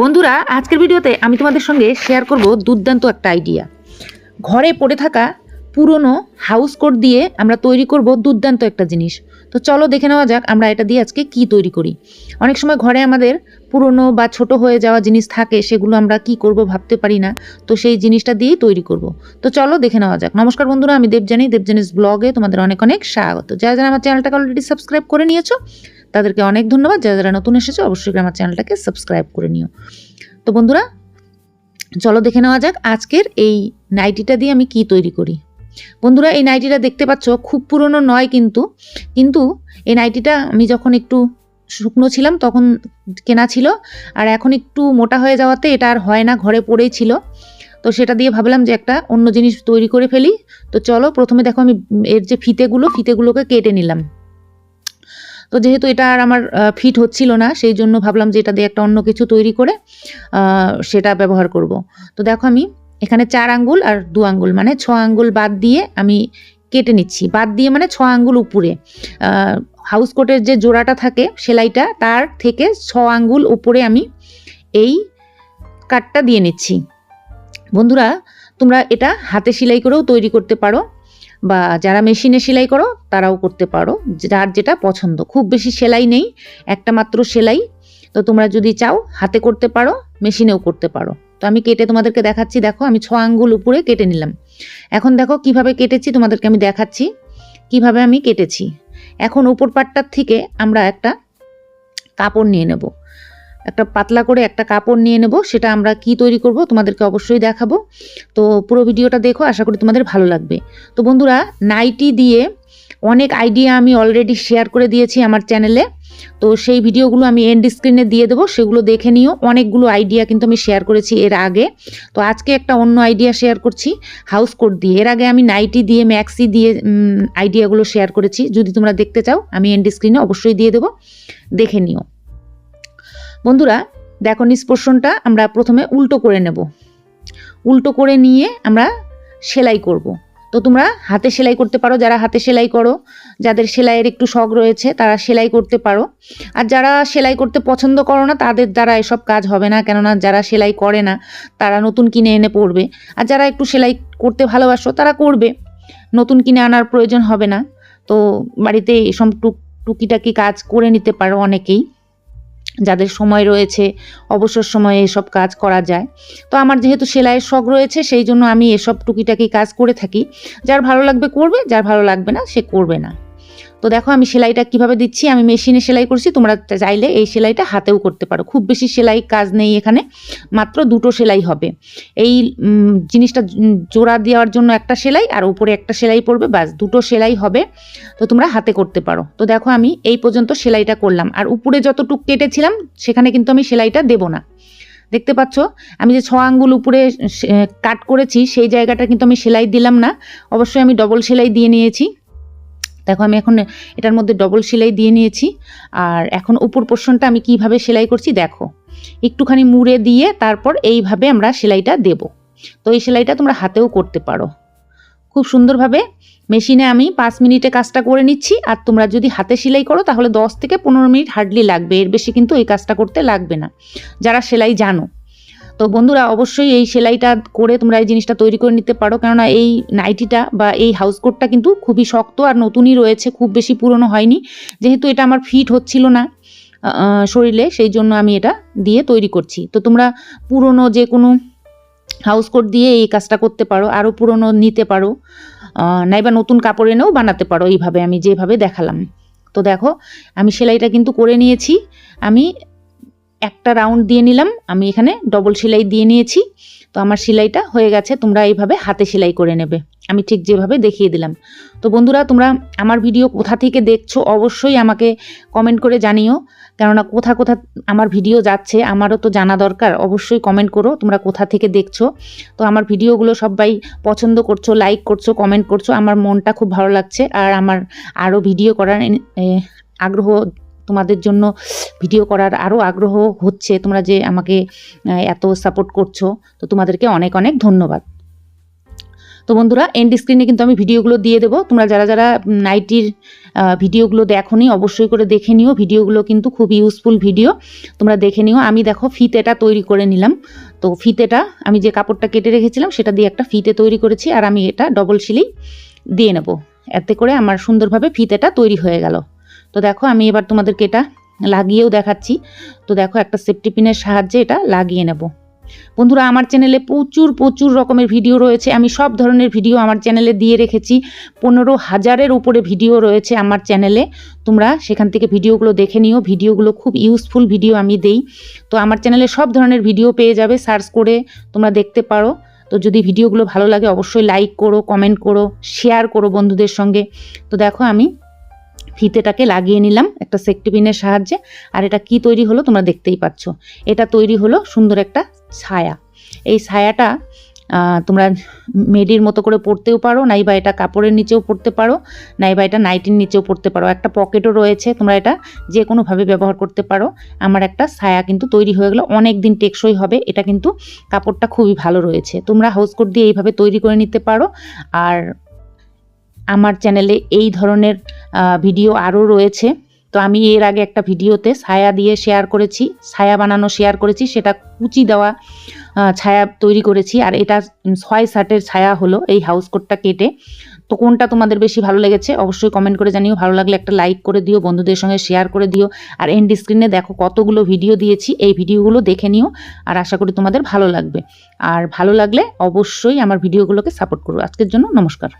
বন্ধুরা, আজকের ভিডিওতে আমি তোমাদের সঙ্গে শেয়ার করব দুর্দান্ত একটা আইডিয়া ঘরে পড়ে থাকা পুরনো হাউস কোট দিয়ে আমরা তৈরি করব দুর্দান্ত একটা জিনিস। তো চলো দেখে নেওয়া যাক আমরা এটা দিয়ে আজকে কি তৈরি করি। অনেক সময় ঘরে আমাদের পুরনো বা ছোট হয়ে যাওয়া জিনিস থাকে, সেগুলো আমরা কি করব ভাবতে পারি না। তো সেই জিনিসটা দিয়েই তৈরি করব। তো চলো দেখে নেওয়া যাক। নমস্কার বন্ধুরা, আমি দেবজানি দেবজানিস ব্লগে তোমাদের অনেক অনেক স্বাগত। যারা যারা আমার চ্যানেলটাকে অলরেডি সাবস্ক্রাইব করে নিয়েছো তাদেরকে অনেক ধন্যবাদ। যারা যারা নতুন এসেছে, অবশ্যই আমার চ্যানেলটাকে সাবস্ক্রাইব করে নিও। তো বন্ধুরা, চলো দেখে নেওয়া যাক আজকের এই নাইটিটা দিয়ে আমি কি তৈরি করি। বন্ধুরা, এই নাইটিটা দেখতে পাচ্ছ, খুব পুরনো নয় কিন্তু কিন্তু এই নাইটিটা আমি যখন একটু শুকনো ছিলাম তখন কেনা ছিল, আর এখন একটু মোটা হয়ে যাওয়াতে এটা আর হয় না, ঘরে পড়েই ছিল। তো সেটা দিয়ে ভাবলাম যে একটা অন্য জিনিস তৈরি করে ফেলি। তো চলো, প্রথমে দেখো আমি এর যে ফিতেগুলো, ফিতেগুলোকে কেটে নিলাম। তো যেহেতু এটা আর আমার ফিট হচ্ছিল না, সেই জন্য ভাবলাম যে এটা দিয়ে একটা অন্য কিছু তৈরি করে সেটা ব্যবহার করব। তো দেখো আমি এখানে চার আঙ্গুল আর দু আঙ্গুল মানে ছ আঙ্গুল বাদ দিয়ে আমি কেটে নিচ্ছি। বাদ দিয়ে মানে ছ আঙ্গুল উপরে। হাউস কোটের যে জোড়াটা থাকে, সেলাইটা, তার থেকে ছ আঙ্গুল উপরে আমি এই কাটটা দিয়ে নিচ্ছি। বন্ধুরা, তোমরা এটা হাতে সেলাই করেও তৈরি করতে পারো। বা যারা মেশিনে সেলাই করো, তারাও করতে পারো। যার যেটা পছন্দ। খুব বেশি সেলাই নেই, একটা মাত্র সেলাই। তো তোমরা যদি চাও, হাতে করতে পারো, মেশিনেও করতে পারো। তো আমি কেটে তোমাদেরকে দেখাচ্ছি। দেখো, আমি ছ আঙ্গুল উপরে কেটে নিলাম। এখন দেখো, কীভাবে কেটেছি তোমাদেরকে আমি দেখাচ্ছি। কীভাবে আমি কেটেছি। এখন উপর পাটটার থেকে আমরা একটা কাপড় নিয়ে নেব। একটা পাতলা করে একটা কাপড় নিয়ে নেব, সেটা আমরা কি তৈরি করব তোমাদেরকে অবশ্যই দেখাবো। তো পুরো ভিডিওটা দেখো, আশা করি তোমাদের ভালো লাগবে। তো বন্ধুরা, নাইটি দিয়ে অনেক আইডিয়া আমি অলরেডি শেয়ার করে দিয়েছি আমার চ্যানেলে তো সেই ভিডিওগুলো আমি এন্ড স্ক্রিনে দিয়ে দেবো, সেগুলো দেখে নিও। অনেকগুলো আইডিয়া কিন্তু আমি শেয়ার করেছি এর আগে। তো আজকে একটা অন্য আইডিয়া শেয়ার করছি হাউস কোট দিয়ে। এর আগে আমি নাইটি দিয়ে ম্যাক্সি দিয়ে আইডিয়াগুলো শেয়ার করেছি। যদি তোমরা দেখতে চাও, আমি এন্ড স্ক্রিনে অবশ্যই দিয়ে দেবো। দেখে নিও। বন্ধুরা, দেখো নিষ্পর্শনটা আমরা প্রথমে উল্টো করে নেব। উল্টো করে নিয়ে আমরা সেলাই করব। তো তোমরা হাতে সেলাই করতে পারো, যারা হাতে সেলাই করো, যাদের সেলাইয়ের একটু শখ রয়েছে, তারা সেলাই করতে পারো। আর যারা সেলাই করতে পছন্দ করো না, তাদের দ্বারা এসব কাজ হবে না, কেননা যারা সেলাই করে না, তারা নতুন কিনে এনে পড়বে আর যারা একটু সেলাই করতে ভালোবাসো, তারা করবে। নতুন কিনে আনার প্রয়োজন হবে না। তো বাড়িতে এসব টুক টুকিটাকি কাজ করে নিতে পারো অনেকেই। যাদের সময় রয়েছে, অবসর সময়ে এসব কাজ করা যায়। তো আমার যেহেতু সেলাইয়ের শখ রয়েছে, সেই জন্য আমি এসব টুকিটাকি কাজ করে থাকি। যার ভালো লাগবে করবে, যার ভালো লাগবে না সে করবে না। তো দেখো আমি সেলাইটা কীভাবে দিচ্ছি? আমি মেশিনে সেলাই করছি, তোমরা চাইলে এই সেলাইটা হাতেও করতে পারো। খুব বেশি সেলাই কাজ নেই এখানে, মাত্র দুটো সেলাই হবে। এই জিনিসটা জোড়া দেওয়ার জন্য একটা সেলাই আর উপরে একটা সেলাই পড়বে ব্যাস দুটো সেলাই হবে, তো তোমরা হাতে করতে পারো। তো দেখো আমি এই পর্যন্ত সেলাইটা করলাম। আর উপরে যতটুক কেটেছিলাম, সেখানে কিন্তু আমি সেলাইটা দেবো না। দেখতে পাচ্ছ? আমি যে ছ আঙ্গুল উপরে কাট করেছি, সেই জায়গাটা কিন্তু আমি সেলাই দিলাম না। অবশ্যই আমি ডবল সেলাই দিয়ে নিয়েছি। দেখো আমি এখন এটার মধ্যে ডবল সেলাই দিয়ে নিয়েছি। আর এখন উপর পোর্শনটা আমি কীভাবে সেলাই করছি দেখো। একটুখানি মুড়ে দিয়ে তারপর এইভাবে আমরা সেলাইটা দেব। তো এই সেলাইটা তোমরা হাতেও করতে পারো। খুব সুন্দরভাবে মেশিনে আমি পাঁচ মিনিটে কাজটা করে নিচ্ছি। আর তোমরা যদি হাতে সেলাই করো তাহলে দশ থেকে পনেরো মিনিট হার্ডলি লাগবে। এর বেশি কিন্তু এই কাজটা করতে লাগবে না। যারা সেলাই জানো তো বন্ধুরা, অবশ্যই এই সেলাইটা করে তোমরা এই জিনিসটা তৈরি করে নিতে পারো। কেননা এই নাইটিটা বা এই হাউস কোটটা কিন্তু খুবই শক্ত আর নতুনই রয়েছে, খুব বেশি পুরনো হয়নি। যেহেতু এটা আমার ফিট হচ্ছিল না শরীরে, সেই জন্য আমি এটা দিয়ে তৈরি করছি। তো তোমরা পুরনো যে কোনো হাউস কোট দিয়ে এই কাজটা করতে পারো আরও পুরনো নিতে পারো নাইবা নতুন কাপড় এনেও বানাতে পারো। এইভাবে আমি যেভাবে দেখালাম। তো দেখো, আমি সেলাইটা কিন্তু করে নিয়েছি। আমি একটা রাউন্ড দিয়ে নিলাম। আমি এখানে ডবল সেলাই দিয়ে নিয়েছি। তো আমার সেলাইটা হয়ে গেছে। তোমরা এইভাবে হাতে সেলাই করে নেবে। আমি ঠিক যেভাবে দেখিয়ে দিলাম। তো বন্ধুরা, তোমরা আমার ভিডিও কোথা থেকে দেখছ অবশ্যই আমাকে কমেন্ট করে জানিও। কেননা কোথা কোথা আমার ভিডিও যাচ্ছে আমারও তো জানা দরকার। অবশ্যই কমেন্ট করো তোমরা কোথা থেকে দেখছ। তো আমার ভিডিওগুলো সবাই পছন্দ করছ লাইক করছ কমেন্ট করছ, আমার মনটা খুব ভালো লাগছে। আর আমার আরও ভিডিও করার আগ্রহ তোমাদের জন্য ভিডিও করার আরও আগ্রহ হচ্ছে। তোমরা যে আমাকে এত সাপোর্ট করছ, তো তোমাদেরকে অনেক অনেক ধন্যবাদ। তো বন্ধুরা এন্ড স্ক্রিনে কিন্তু আমি ভিডিওগুলো দিয়ে দেবো। তোমরা যারা যারা নাইটির ভিডিওগুলো দেখোনি, অবশ্যই করে দেখে নিও। ভিডিওগুলো কিন্তু খুব ইউজফুল ভিডিও তোমরা দেখে নিও। আমি দেখো ফিতেটা তৈরি করে নিলাম। তো ফিতেটা, আমি যে কাপড়টা কেটে রেখেছিলাম, সেটা দিয়ে একটা ফিতে তৈরি করেছি, আর আমি এটা ডবল সিলি দিয়ে নেব। এতে করে আমার সুন্দরভাবে ফিতেটা তৈরি হয়ে গেল। তো দেখো আমি এবার তোমাদেরকে এটা লাগিয়েও দেখাচ্ছি। তো দেখো একটা সেফটি পিনের সাহায্যে এটা লাগিয়ে নেব। বন্ধুরা, আমার চ্যানেলে প্রচুর প্রচুর রকমের ভিডিও রয়েছে। আমি সব ধরনের ভিডিও আমার চ্যানেলে দিয়ে রেখেছি। পনেরো হাজারের উপরে ভিডিও রয়েছে আমার চ্যানেলে তোমরা সেখান থেকে ভিডিওগুলো দেখে নিও। ভিডিওগুলো খুব ইউজফুল ভিডিও আমি দেই। তো আমার চ্যানেলে সব ধরনের ভিডিও পেয়ে যাবে। সার্চ করে তোমরা দেখতে পারো। তো যদি ভিডিওগুলো ভালো লাগে, অবশ্যই লাইক করো কমেন্ট করো শেয়ার করো বন্ধুদের সঙ্গে। তো দেখো আমি ফিতেটাকে লাগিয়ে নিলাম একটা সেফটি পিনের সাহায্যে। আর এটা কি তৈরি হলো তোমরা দেখতেই পাচ্ছ। এটা তৈরি হলো সুন্দর একটা ছায়া। এই ছায়াটা তোমরা মেডির মতো করে পরতেও পারো নাই বা এটা কাপড়ের নিচেও পরতে পারো নাই বা এটা নাইটির নিচেও পরতে পারো। একটা পকেটও রয়েছে, তোমরা এটা যে কোনোভাবে ব্যবহার করতে পারো। আমার একটা ছায়া কিন্তু তৈরি হয়ে গেলো অনেক দিন টেকসই হবে, এটা কিন্তু কাপড়টা খুবই ভালো রয়েছে। তোমরা হাউস কোট দিয়ে এইভাবে তৈরি করে নিতে পারো। আর আমার চ্যানেলে এই ধরনের ভিডিও আরও রয়েছে। তো আমি এর আগে একটা ভিডিওতে ছায়া দিয়ে শেয়ার করেছি, ছায়া বানানো শেয়ার করেছি, সেটা কুচি দেওয়া ছায়া তৈরি করেছি। আর এটা ছয় শার্টের ছায়া হলো এই হাউস কোটটা কেটে। তো কোনটা তোমাদের বেশি ভালো লেগেছে অবশ্যই কমেন্ট করে জানিও। ভালো লাগলে একটা লাইক করে দিও, বন্ধুদের সঙ্গে শেয়ার করে দিও। আর এন্ড স্ক্রিনে দেখো কতগুলো ভিডিও দিয়েছি, এই ভিডিওগুলো দেখে নিও। আর আশা করি তোমাদের ভালো লাগবে। আর ভালো লাগলে অবশ্যই আমার ভিডিওগুলোকে সাপোর্ট করো। আজকের জন্য নমস্কার।